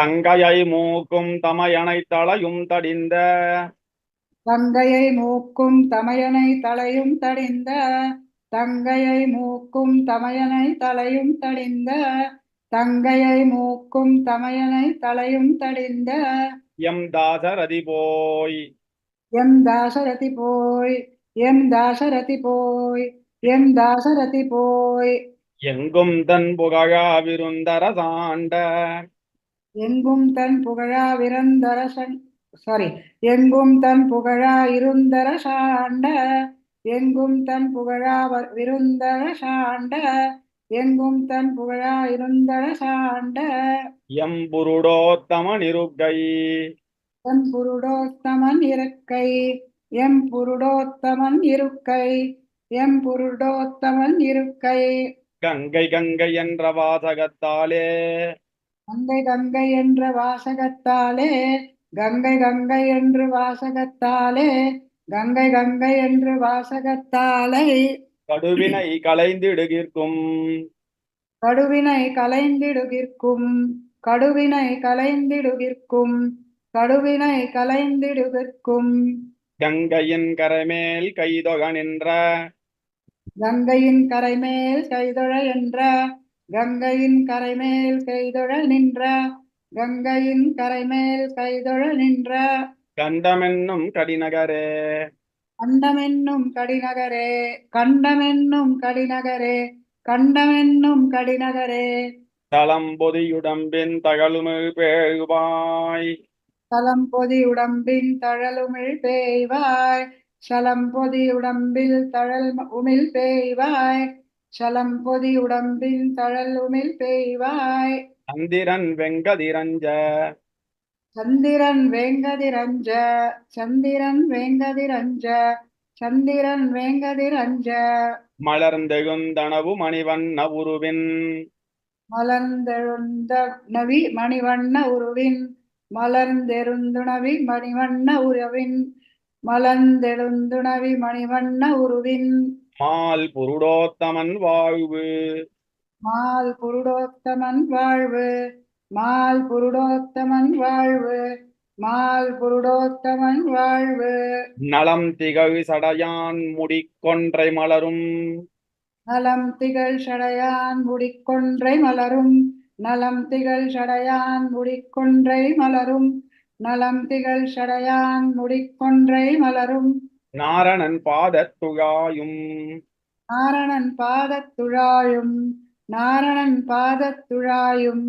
தங்கையை மூக்கும் தமையனை தளையும் தடிந்த. தங்கையை மூக்கும் தமையனை தலையும் தடிந்த. தங்கையை மூக்கும் தமையனை தலையும் தடிந்த. தங்கையை மூக்கும் தமையனை தலையும் தடிந்த. எம் தாசரதி போய். எம் தாசரதி போய். எம் தாசரதி போய். எம் தாசரதி போய். எங்கும் தன் புகழா விருந்தர சாண்ட எங்கும் தன் புகழா விரந்தர சாரி எங்கும் தன் புகழா இருந்தர சாண்ட எங்கும் தன் புகழா விருந்தர சாண்ட எங்கும் தன் புகழா இருந்தர சாண்ட. எம் புருடோத்தமன் இருக்கை எம் புருடோத்தமன் இருக்கை எம் புருடோத்தமன் இருக்கை எம் புருடோத்தமன் இருக்கை கங்கை கங்கை என்ற வாசகத்தாலே கங்கை கங்கை என்ற வாசகத்தாலே கங்கை கங்கை என்று வாசகத்தாலே கங்கை கங்கை என்று வாசகத்தாலே. கடுவினை களைந்திடுகிற்கும் கடுவினை கலைந்திடுகிற்கும் கடுவினை கலைந்திடுகிற்கும் கடுவினை கலைந்திடுகிற்கும் கங்கையின் கரைமேல் கைதொக நின்ற. கங்கையின் கரைமேல் கைதொழ என்ற கங்கையின் கரைமேல் கைதொழ நின்ற கங்கையின் கரைமேல் கைதொழ நின்ற. கண்டமென்னும் கடிநகரே. கண்டமென்னும் கடிநகரே. கண்டமென்னும் கடிநகரே. கண்டமென்னும் கடிநகரே. தளம்பொதியுடம்பின் தகழுமிழ் பேழ்வாய் சலம்பொதி உடம்பின் தழலுமிழ் பேய்வாய். சலம்பொதி உடம்பில் தழல் உமிழ் பேய்வாய். சலம்பொதி உடம்பின் தழல் உமிழ் பேய்வாய். சந்திரன் வெங்கதிரஞ்ச. சந்திரன் வேங்கதிரஞ்ச. சந்திரன் வேங்கதிரஞ்ச. சந்திரன் வேங்கதிரஞ்ச. மலர்ந்தெழுந்தனவு மணிவண்ண உருவின். மலர்ந்தெழுந்த நவி மணிவண்ண உருவின். மலர்ந்தெருந்துணவி மணிவண்ண உருவின். மலர்ந்தெழுந்துணவி மணிவண்ண உருவின். மால் புருடோத்தமன் வாழ்வு. மால் புருடோத்தமன் வாழ்வு. மால் புருடோத்தமன் வாழ்வு. மால் புருடோத்தமன் வாழ்வு. நலம் திகழ் சடையான் முடிக்கொன்றை மலரும். நலம் திகழ் சடையான் முடிக்கொன்றை மலரும். நலம் திகழ் சடையான் முடிக்கொன்றை மலரும். நலம் திகழ் சடையான் முடிக்கொன்றை மலரும். நாரணன் பாதத்துழாயும் நாரணன் பாதத்துழாயும் நாரணன் பாதத்துழாயும்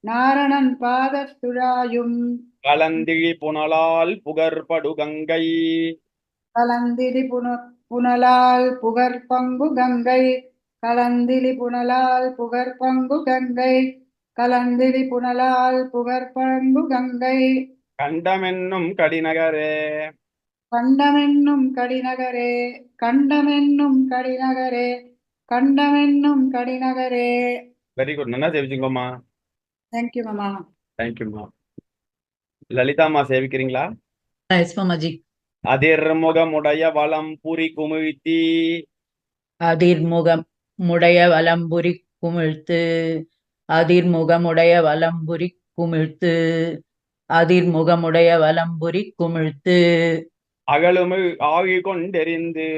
நாரணன் பாதத்துழாயும் கலந்திழி புனலால் புகர்படு கங்கை. கலந்திரி புன புனலால் புகர் பங்கு கங்கை. கலந்திரி புனலால் புகர் பங்கு கங்கை. கலந்திரி புனலால் புகர் பங்கு கங்கை. கண்டமென்னும் கடிநகரே. கண்டமென்னும் கடிநகரே கண்டமென்னும் கடிநகரே கண்டமென்னும் கடிநகரே. வெரி குட் நல்லா சேவிச்சுங்கம்மா. தேங்க்யூ மாமா. தேங்க்யூம்மா லலிதாம்மா சேவிக்கிறீங்களா? எஸ் மாமாஜி. அதிர்முகமுடைய வளம் புரி குமிழ்த்தி. அதிர்முகம் முடைய வலம்புரி குமிழ்த்து. அதிர்முகமுடைய வலம்புரி குமிழ்த்து. அதிர்முகமுடைய வலம்புரி குமிழ்த்து. அகலுமிழ் ஆழி கொண்டெறிந்து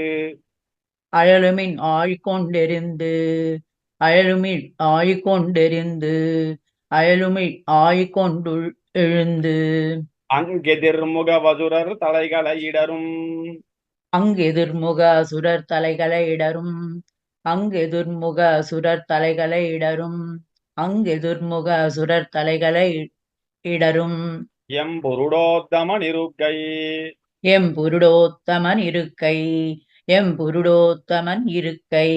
அழலுமின் ஆழிக்கொண்டெறிந்து அழலுமிழ் ஆழிக்கொண்டெறிந்து அழலுமிழ் ஆழிக்கொண்டுள் எழுந்து. அங்கெதிர்முக வசுரர் தலைகளை இடரும். அங்கெதிர்முக அசுரர் தலைகளை இடரும். அங்கெதிர்முக அசுரர் தலைகளை இடரும். அங்கெதிர்முக அசுரர் தலைகளை இடரும். எம் புருடோத்தமன் இருக்கை எம் புருடோத்தமன் இருக்கை. எம் புருடோத்தமன் இருக்கை.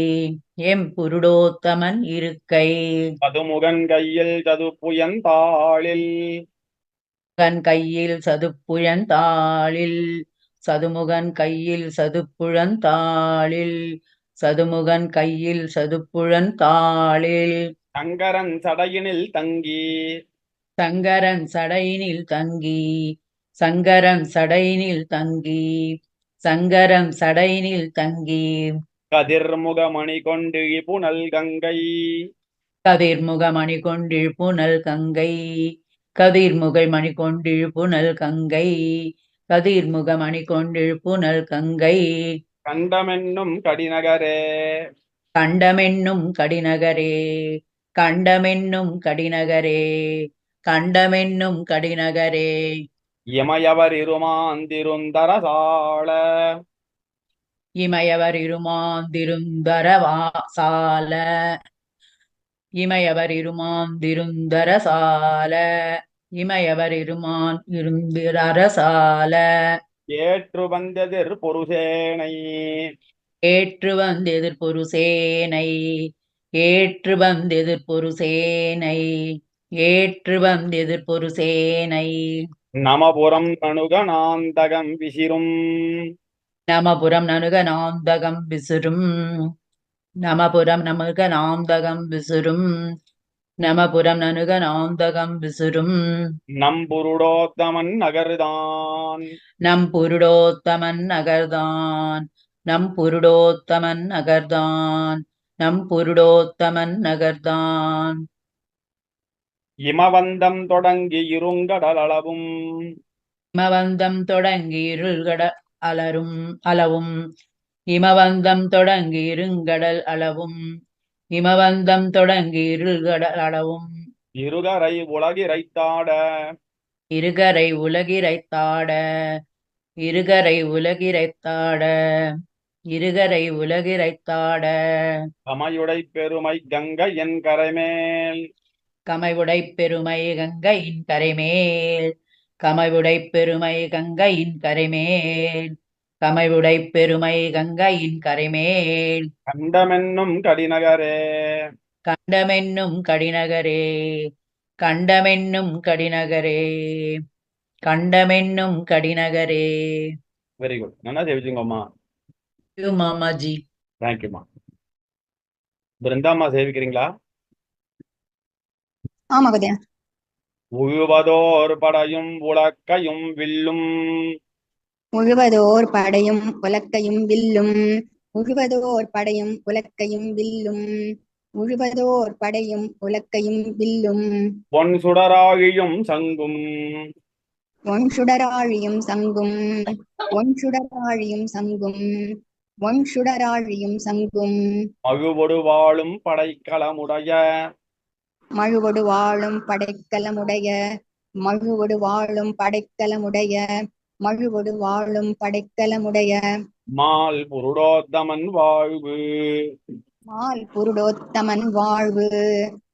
எம் புருடோத்தமன் இருக்கை. பதுமுகன் கையில் சதுப்புயந்தாளில் கன் கையில் சதுப்புழந்தாளில் சதுமுகன் கையில் சதுப்புழந்தாளில் சதுமுகன் கையில் சதுப்புழந்தாளில் சங்கரன் சடையினில் தங்கி. சங்கரன் சடையினில் தங்கி. சங்கரன் சடையினில் தங்கி சங்கரன் சடையினில் தங்கி. கதிர்முக மணி கொண்டு புனல் கங்கை. கதிர்முகமணி கொண்டிழ் புனல் கங்கை. கதிர்முகை மணி கொண்டிழுப்புனல் கங்கை. கதிர்முக மணி கொண்டிழுப்புனல் கங்கை. கண்டமென்னும் கடிநகரே. கண்டமென்னும் கடிநகரே. கண்டமென்னும் கடிநகரே. கண்டமென்னும் கடிநகரே. இமயவர் இருமாந்திருந்தரசாள இமயவர் இருமாந்திருந்தர வாசால இமயவர் இருமாந்திருந்தர சால இமயவர் இருமான் இருந்திரசால ஏற்று வந்தெதிர் பொருசேனை ஏற்று வந்தெதிர் பொருசேனை ஏற்று வந்தெதிர் பொருசேனை ஏற்று வந்தெதிர் பொருசேனை நமபுரம் அணுகநாந்தகம் விசிறும். நமபுரம் நனுக நாந்தகம் விசுரும் நமபுரம் நமுக நாந்தகம் விசுரும் நமபுரம் நனுக நாந்தகம் விசுரும் நம்புருடோத்தமன் நகர்தான். நம் புருடோத்தமன் நகர்தான். நம் புருடோத்தமன் நகர்தான். நம் புருடோத்தமன் நகர்தான். இமவந்தம் தொடங்கி இருங்கடலளவும் இமவந்தம் தொடங்கி இருள்கட அலரும் அளவும். இமவந்தம் தொடங்கி இருங்கடல் அளவும். இமவந்தம் தொடங்கி இருள்கடல் அளவும். இருகரை உலகிரைத்தாட இருகரை உலகிரைத்தாட இருகரை உலகிரைத்தாட இருகரை உலகிரைத்தாட கமையுடை பெருமை கங்கை என் கரைமேல். கமைவுடை பெருமை கங்கையின் கரைமேல். கமைவுடை பெருமை கங்கையின் கரைமேல். கமைவுடை பெருமை கங்கையின் கரைமேல். கண்டமென்னும் கடிநகரே. கண்டமென்னும் கடிநகரே. கண்டமென்னும் கடிநகரே. கண்டமென்னும் கடிநகரே. வெரி குட் நல்லா சேவிச்சுங்கம்மா. யூ மாமாஜி. தேங்க்யூம்மா பிருந்தாம்மா சேவிக்கிறீங்களா? ஆமா மகோதயா உழுவதோர் படையும் உலக்கையும் வில்லும். உழுவதோர் படையும் உலக்கையும் வில்லும். உழுவதோர் படையும் உலக்கையும் வில்லும். உழுவதோர் படையும் உலக்கையும் வில்லும். பொன் சுடராழியும் சங்கும். ஒன் சுடராழியும் சங்கும். ஒன் சுடராழியும் சங்கும். ஒன் சுடராழியும் சங்கும். மழுவொடு வாழும் படைக்கலமுடைய மழுவொடு வாழும் படைக்கலமுடைய மழுவொடு வாழும் படைக்கலமுடைய மழுவொடு வாழும் படைக்கலமுடைய. மால் புருடோத்தமன் வாழ்வு. மால் புருடோத்தமன் வாழ்வு.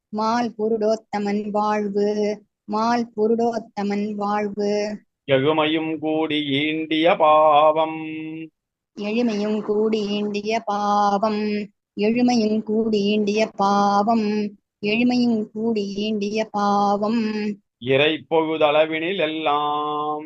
மால் புருடோத்தமன் வாழ்வு. மால் புருடோத்தமன் வாழ்வு. எழுமையும் கூடி ஈண்டிய பாவம். எழுமையும் கூடி ஈண்டிய பாவம். எழுமையும் கூடி ஈண்டிய பாவம். எழுமையும் கூடி ஈண்டிய பாவம். இறை பொழுதளவினில் எல்லாம்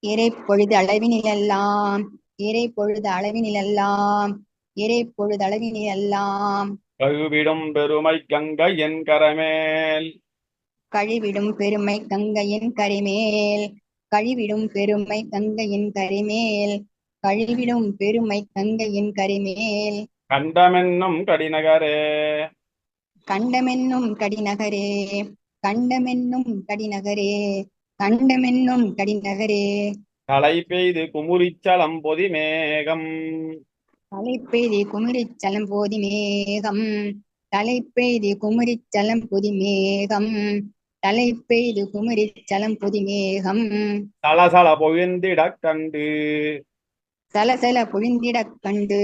இறை பொழுது அளவினிலெல்லாம் இறை பொழுது அளவினிலெல்லாம் இறை பொழுது அளவினிலெல்லாம் கழுவிடும் பெருமை கங்கை என் கரமேல். கழிவிடும் பெருமை கங்கையின் கரைமேல். கழிவிடும் பெருமை கங்கையின் கரைமேல். கழிவிடும் பெருமை கங்கையின் கரைமேல். கண்டமென்னும் கடிநகரே. கண்டமென்னும் கடிநகரே கண்டமென்னும் கடிநகரே கண்டமென்னும் கடிநகரே. தலை பெய்து குமுறிச்சலம் பொதி மேகம் தலைப்பெய்தி குமிரிச் சலம் போதி மேகம் தலைப்பெய்தி குமிரிச் சலம் பொதி மேகம் தலைப்பெய்து குமிரிச் சலம் பொதி மேகம் சலசல பொழிந்திடக் கண்டு. சலசல பொழிந்திடக் கண்டு.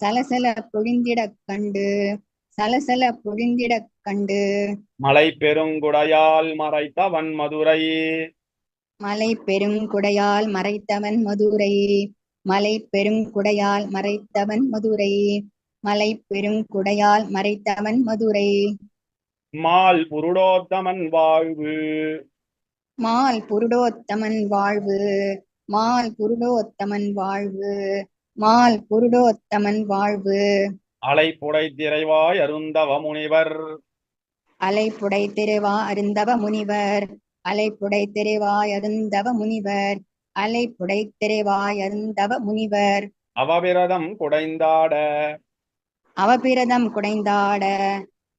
சலசல பொழிந்திடக் கண்டு. சலசல பொழிந்திடக் கண்டு. மலை பெருங்குடையால் மறைத்தவன் மதுரை. மலை பெருங்குடையால் மறைத்தவன் மதுரை. மலை பெருங்குடையால் மறைத்தவன் மதுரை. மலை பெருங்குடையால் மறைத்தவன் மதுரை. மால் புருடோத்தமன் வாழ்வு. மால் புருடோத்தமன் வாழ்வு. மால் புருடோத்தமன் வாழ்வு. மால் புருடோத்தமன் வாழ்வு. அலைப்புடை திரைவாய் அருந்தவ முனிவர். அலைப்புடை திருவா அருந்தவ முனிவர். அலைப்புடை திருவாய் அருந்தவ முனிவர். அலைப்புடை திருவாய் அருந்தவ முனிவர். அவபிரதம் குடைந்தாட. அவபிரதம் குடைந்தாட.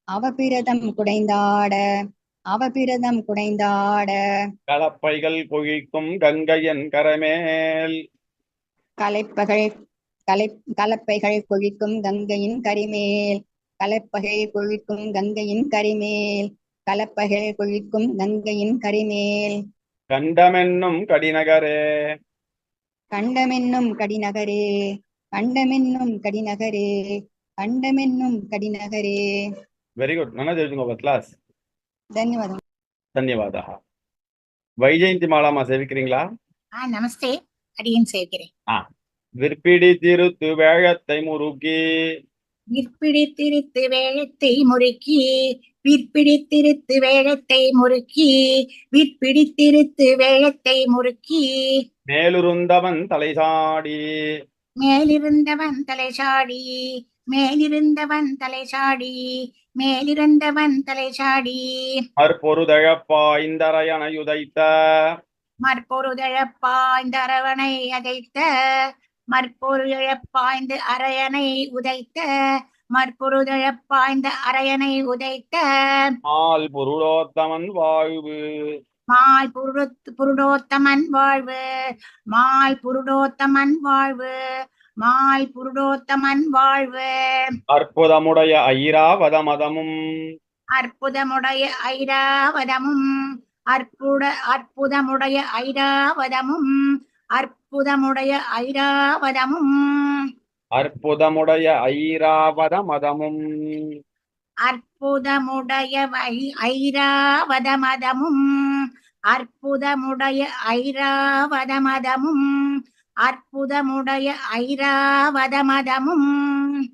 அவபிரதம் குடைந்தாட. அவபிரதம் குடைந்தாட. கலப்பைகள் கொழிக்கும் கங்கையன் கரமேல். கலைப்பகள் கலை கலப்பைகள் குழிக்கும் கங்கையின் கரிமேல். கலப்பகை கொழிக்கும் கங்கையின் கரிமேல். கலப்பகை கொழிக்கும் கங்கையின் கரிமேல். கண்டமென்னும் கடிநகரே. கண்டமென்னும் கடிநகரே. கண்டமென்னும் கடிநகரே. கண்டமென்னும் கடிநகரே. வெரி குட் நல்லா தெரிஞ்சுக்கோங்க கிளாஸ் ధన్యవాదం ధన్యవాద వైజయంతి మాలా మా సేవికరింగ్లా నమస్తే అడిగిన సేవికరే விற்பிடி திருத்து வேழத்தை முறுக்கி. விற்பிடித்திருத்து வேழத்தை முறுக்கி. விற்பிடித்திருத்து வேழத்தை முறுக்கி. விற்பிடித்திருத்து வேழத்தை முறுக்கி. மேலுருந்தவன் தலைசாடி மேலிருந்தவன் தலைசாடி மேலிருந்தவன் தலைசாடி மேலிருந்தவன் தலைசாடி மற்பொருதழப்பாய்ந்தரையணையுதைத்த மற்பொருதழப்பாய்ந்த அரவணை அதைத்த. மற்பொருதழப்பாய்ந்து அரையனை உதைத்த மற்பொருதழப்பாய்ந்த அரையனை உதைத்த. ஆல் பொருளோத்தமன் வாழ்வு. மால் புருடோத் புருடோத்தமன் வாழ்வு. மால் புருடோத்தமன் வாழ்வு. மால் புருடோத்தமன் வாழ்வு. அற்புதமுடைய ஐராவதமதமும். அற்புதமுடைய ஐராவதமும். அற்புத அற்புதமுடைய ஐராவதமும். அற்புதமுடைய ஐராவதமும். அற்புதமுடைய ஐராவதமதமும். அற்புதமுடைய ஐராவதமதமும். அற்புதமுடைய ஐராவதமதமும். அற்புதமுடைய ஐராவதமதமும்.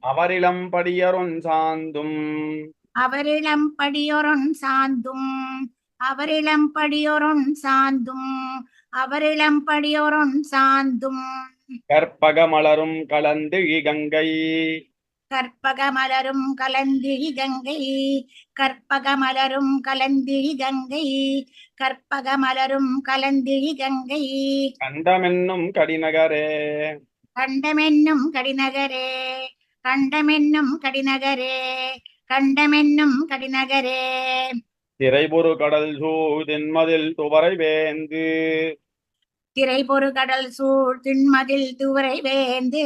அவரிளம் படியருண் சாந்தும். அவரிளம் படியொருண் சாந்தும். அவரிளம் படியொருண் சாந்தும். அவரிளம் படியொருண் சாந்தும். கற்பக மலரும் கலந்து கங்கை. கற்பக மலரும் கலந்திழி கங்கை. கற்பக மலரும் கலந்திழி கங்கை. கற்பக மலரும் கலந்திழி கங்கை. கண்டமென்னும் கடிநகரே. கண்டமென்னும் கடிநகரே. கண்டமென்னும் கடிநகரே. கண்டமென்னும் கடிநகரே. திரைபொரு கடல் சூழ்தின்மதில் துவரை வேந்து. திரைபொரு கடல் சூழ் திண்மதில் துவரை வேந்து.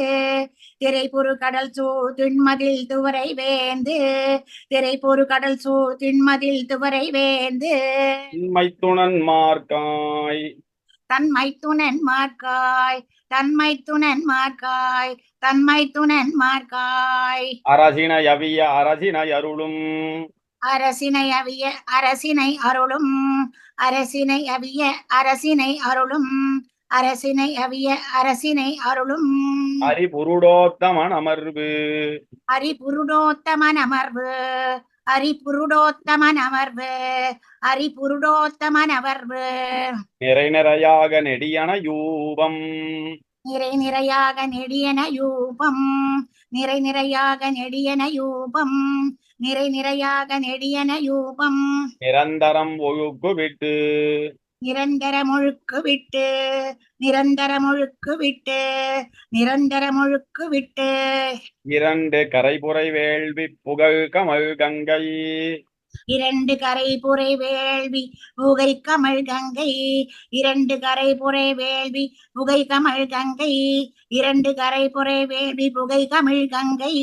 திரைபொரு கடல் சூழ் திண்மதில் துவரை வேந்து. திரைபொரு கடல் சூழ் திண்மதில் துவரை வேந்து. மைத்துணன் மார்க்காய். தன்மை துணன் மார்க்காய். தன்மை துணன் மார்க்காய். தன்மை துணன் மார்க்காய். அரசினை அவிய அரசினை அருளும். அரசினை அவிய அரசினை அருளும். அரசினை அவிய அரசினை அருளும். அரசினை அவிய அரசினை அருளும். அரிபுருடோத்தமன் அமர்வு. அரிபுருடோத்தமன் அமர்வு. அரிபுருடோத்தமன் அமர்வு. அரிபுருடோத்தமன் அமர்வு. நிறை நிறையாக நெடியன யூபம். நிறை நிறையாக நெடியன யூபம் நிறை நிறையாக நெடியன யூபம் நிறை நிறையாக நெடியன யூபம். நிரந்தரம் ஒழுக்கு விட்டு நிரந்தர முழுக்கு விட்டு நிரந்தர முழுக்கு விட்டு நிரந்தர முழுக்கு விட்டு இரண்டு கரைபுரை வேள்வி புகழ் கமல் கங்கை. இரண்டு கரை புரை வேள்வி உகை கமழ் கங்கை. இரண்டு கரை புரை வேள்வி புகை கமழ் கங்கை. இரண்டு கரை புரை வேள்வி புகை கமிழ் கங்கை.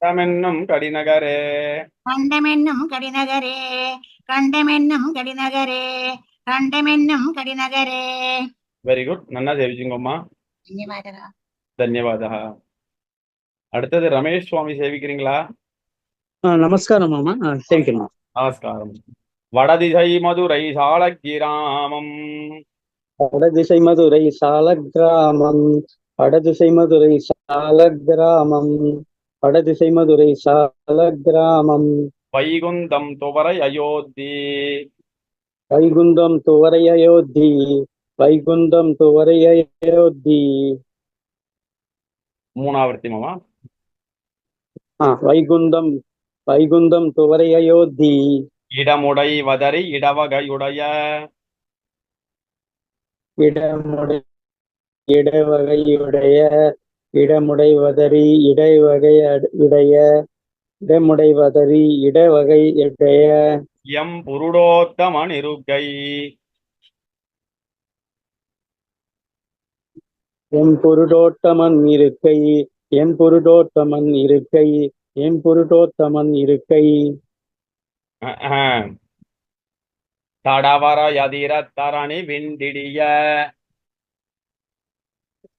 கண்டமென்னும் கடிநகரே. கண்டமென்னும் கடிநகரே. கண்டமென்னும் கடிநகரே. கண்டமென்னும் கடிநகரே. வெரி குட் நன்னா சேவிச்சுங்கம்மா. ధన్యవాద ధన్యవాద அடுத்தது ரமேஷ் சுவாமி சேவிக்கிறீங்களா? நமஸ்காரம் மாமா. ஆ சேவிக்கணும் நமஸ்காரம். வடதிசை மதுரை சாளக்கிராமம் வடதிசை மதுரை சாலக்கிராமம். வடதிசை மதுரை சாலக்கிராமம். வடதிசை மதுரை சாலக்கிராமம். வைகுந்தம் துவரை அயோத்தி. வைகுந்தம் துவரை அயோத்தி. வைகுந்தம் துவரை அயோத்தி. மூணாவர்த்தி மாமா. வைகுந்தம் வைகுந்தம் துவரை அயோத்தி. இடமுடை வதரி இடவகையுடைய இடமுடை இடவகையுடைய இடமுடைவதறி இடைவகை உடைய இடமுடைவதறி இடவகை எடைய எம் புருடோத்தமன் இருக்கை எம் பொருடோட்டமன் இருக்கை. எம் பொருடோட்டமன் இருக்கை. எம் பொருடோத்தமன் இருக்கை. தடவர யதிர தரணி விண்டிடிய.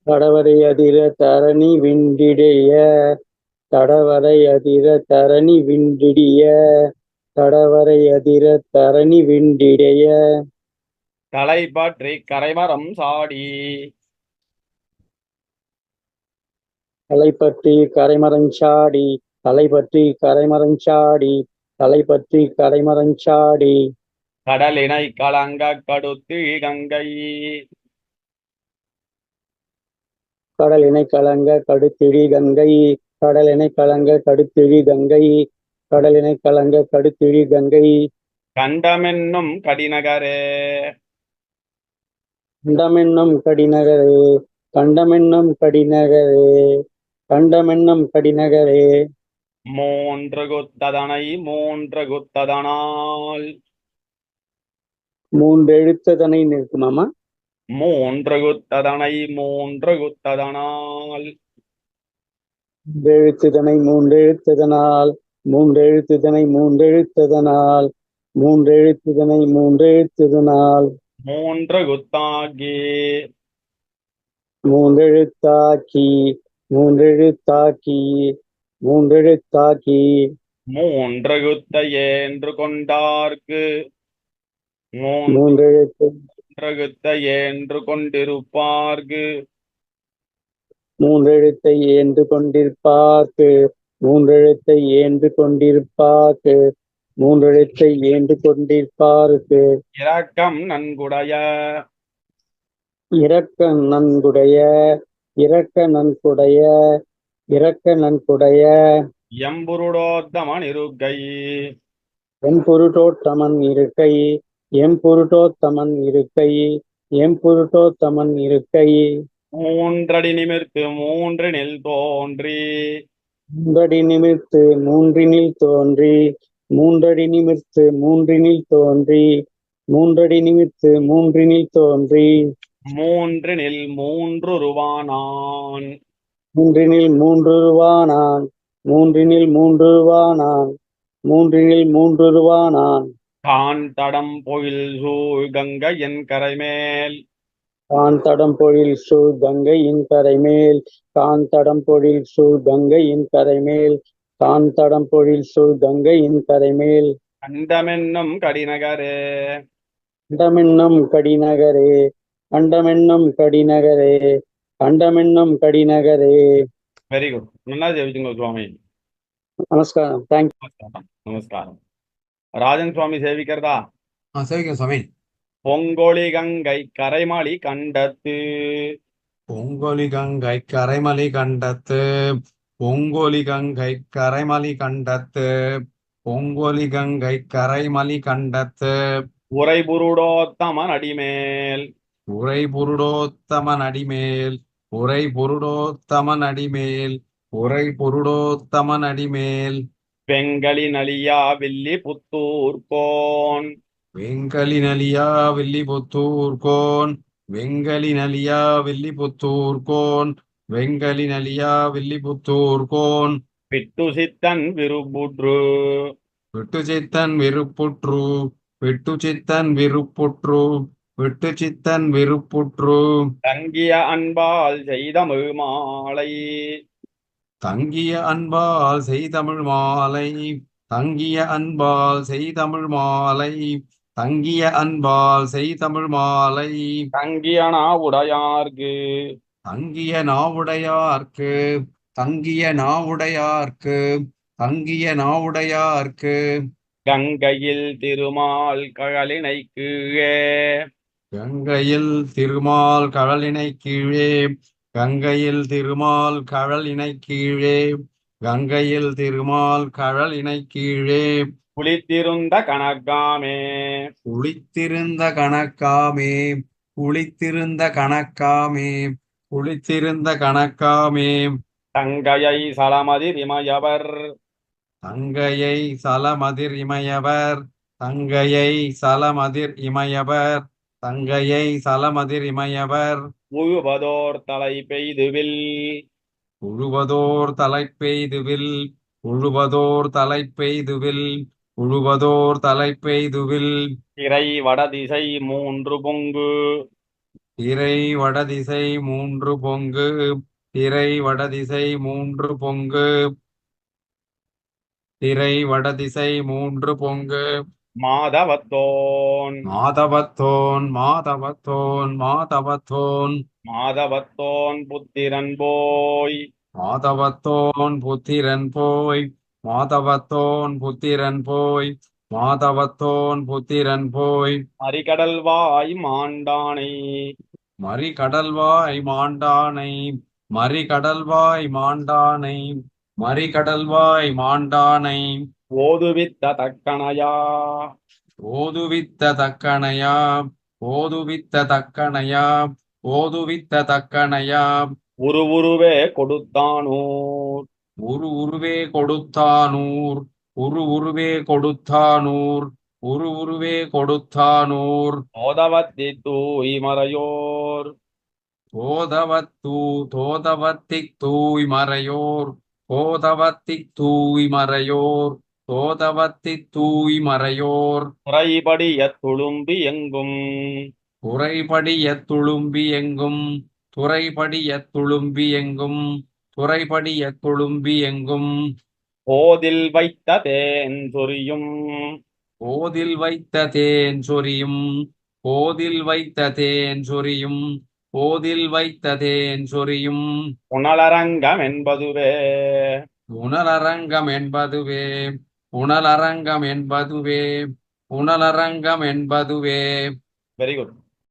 தடவரை அதிர தரணி விண்டிடைய. தடவரை அதிர தரணி விண்டிடிய. தடவரை அதிர தரணி விண்டிடைய. தலை பற்றி கரைமரம் சாடி. தலை பற்றி கரைமரஞ்சாடி தலை பற்றி கரைமரஞ்சாடி தலை பற்றி கரைமரஞ்சாடி கடலினை கலங்க கடுத்து கங்கை. கடலினை கலங்க கடுத்திழி கங்கை. கடலினை கலங்க கடுத்திழி கங்கை. கடலினை கலங்க கடுத்திழி கங்கை. கண்டமென்னும் கடிநகரே. கண்டமென்னும் கடிநகரே. கண்டமென்னும் கடிநகரே. கண்டமென்னும் கடிநகரே. மூன்று குத்ததனை மூன்று குத்ததனால் மூன்றெழுத்ததனை நிற்குமாமா மூன்று குத்ததனை மூன்று குத்ததனால் மூன்றெழுத்துதனை மூன்றெழுத்ததனால். மூன்றெழுத்துதனை மூன்றெழுத்ததனால். மூன்றெழுத்துதனை மூன்றெழுத்ததனால். மூன்று குத்தாகி மூன்றெழுத்தாக்கி. மூன்றெழுத்தாக்கி. மூன்றெழுத்தாக்கி மூன்று குத்த என்று கொண்டார்க்கு மூன்று மூன்றெழுத்து குத்த என்று கொண்டிருப்பார்க்கு மூன்றெழுத்தை ஏந்து கொண்டிருப்பார்க்கு மூன்றெழுத்தை ஏந்து கொண்டிருப்பார்க்கு மூன்றெழுத்தை ஏந்து கொண்டிருப்பார்க்கு இரக்கம் நன்குடைய. இரக்க நன்குடைய. இரக்க நன்குடைய. இரக்க நன்குடைய எம்புருடோத்தமன் இருக்கை எம் பொருட்டோத்தமன் இருக்கை எம் பொருட்டோத்தமன் இருக்கை. எம் பொருட்டோத்தமன் இருக்கை மூன்றடி நிமிர்த்து மூன்றினில் தோன்றி. மூன்றடி நிமிர்த்து மூன்றினில் தோன்றி. மூன்றடி நிமிர்த்து மூன்றினில் தோன்றி. மூன்றடி நிமிர்த்து மூன்றினில் தோன்றி. மூன்றினில் மூன்றுருவானான் மூன்றினில் மூன்றுருவானான். மூன்றினில் மூன்றுருவானான். மூன்றினில் மூன்றுருவானான். கான் தடம் பொயில் சூழ் கங்கையின் கரைமேல். கான் தடம் பொழில் சூழ் கங்கையின் கரைமேல். கான் தடம் பொழில் சூழ் கங்கையின் கரைமேல். கான் தடம் பொழில் சூழ் கங்கையின் கரைமேல். அண்டமென்னும் கடிநகரே. கண்டமென்னும் கடிநகரே. கண்டமென்னும் கடிநகரே. கண்டமென்னும் கடிநகரே. வெரி குட் நல்லா ஜெயிச்சுங்க சுவாமி. நமஸ்காரம். தேங்க்யூ நமஸ்காரம். ராஜன் சுவாமி சேவிக்கிறதா? சேவிக்கிறேன் சுவாமி. பொங்கொழி கங்கை கரைமளி கண்டத்து. பொங்கொலி கங்கை கரைமலி கண்டத்து. பொங்கொலி கங்கை கரைமலி கண்டத்து. பொங்கொலி கங்கை கரைமலி கண்டத்து. உரைபுருடோத்தமன் அடிமேல் உரை புருடோத்தமன் அடிமேல் உரை புருடோத்தமன் அடிமேல் உரை புருடோத்தமன் அடிமேல் வெங்கலி நலியா வில்லி புத்தூர் கோன். வெங்கலி நலியா வில்லிபுத்தூர் கோன். வெங்கலி நலியா வில்லிபுத்தூர் கோன். வெங்கலி நலியா வில்லிபுத்தூர் கோன். பிட்டு சித்தன் விருப்புற்று. விட்டு சித்தன் விருப்புற்று. விட்டு சித்தன் விருப்புற்று. விட்டு சித்தன் விருப்புற்று. தங்கிய அன்பால் செய்தமிழ் மாலை. தங்கிய அன்பால் செய்தமிழ் மாலை. தங்கிய அன்பால் செய்தமிழ் மாலை. தங்கிய அன்பால் செய்தமிழ் மாலை. தங்கிய நாவுடையார்க்கு. தங்கிய நாவுடையார்க்கு. தங்கிய நாவுடையார்க்கு. தங்கிய நாவுடையார்க்கு. கங்கையில் திருமால் கழலினை கீழே. கங்கையில் திருமால் கடலினை கீழே கங்கையில் திருமால் கடலினை கீழே கங்கையில் திருமால் கடலினை கீழே. குளித்திருந்த கணக்காமே குளித்திருந்த கணக்காமே குளித்திருந்த கணக்காமே குளித்திருந்த கணக்காமே தங்கையை சலமதி ரிமயவர் தங்கையை சலமதிர் இமையவர் தங்கையை சலமதிர் இமையவர் தங்கையை சலமதிர் இமையவர் உழுவதோர் தலை பெய்துவில் உழுவதோர் தலைப்பெய்துவில் உழுவதோர் தலைப்பெய்துவில் உழுவதோர் தலைப்பெய்துவில். திரை வடதிசை மூன்று பொங்கு. திரை வடதிசை மூன்று பொங்கு திரை வடதிசை மூன்று பொங்கு. திரை வடதிசை மூன்று பொங்கு. மாதவத்தோன். மாதவத்தோன் மாதவத்தோன் மாதவத்தோன். மாதவத்தோன் புத்திரன் போய். மாதவத்தோன் புத்திரன் போய். மாதவத்தோன் புத்திரன் போய். மாதவத்தோன் புத்திரன் போய். அரிகடல் வாய் மாண்டானை. மறிகடல்வாய் மாண்டானை. மறிகடல்வாய் மாண்டானை. மறிகடல்வாய் மாண்டானை. ஓதுவித்த தக்கணையா? ஓதுவித்த தக்கணையா? ஓதுவித்த தக்கணையா? ஓதுவித்த தக்கணையா? உரு உருவே கொடுத்தானூர். உரு உருவே கொடுத்தானூர். உரு உருவே கொடுத்தானூர். உரு உருவே கொடுத்தானூர். ஓதவத்தி தூய் மறையோர். தோதவத்தூ தோதவத்தி தூய் மறையோர். தோதவத்தி தூய் மறையோர் தோதவத்தி தூய் மறையோர் துறைபடிய துளும்பி எங்கும்? துறைபடிய துளும்பி எங்கும்? துறைபடிய துளும்பி எங்கும்? துறைபடிய துளும்பி எங்கும்? போதில் வைத்த தேன் சொரியும். போதில் வைத்த தேன் சொரியும். போதில் வைத்த தேன் சொரியும். போதில் வைத்த தேன் சொரியும். புனலரங்கம் என்பதுவே. உணலரங்கம் என்பதுவே. உணலரங்கம் என்பதுவே உணலரங்கம் என்பதுவே. Very good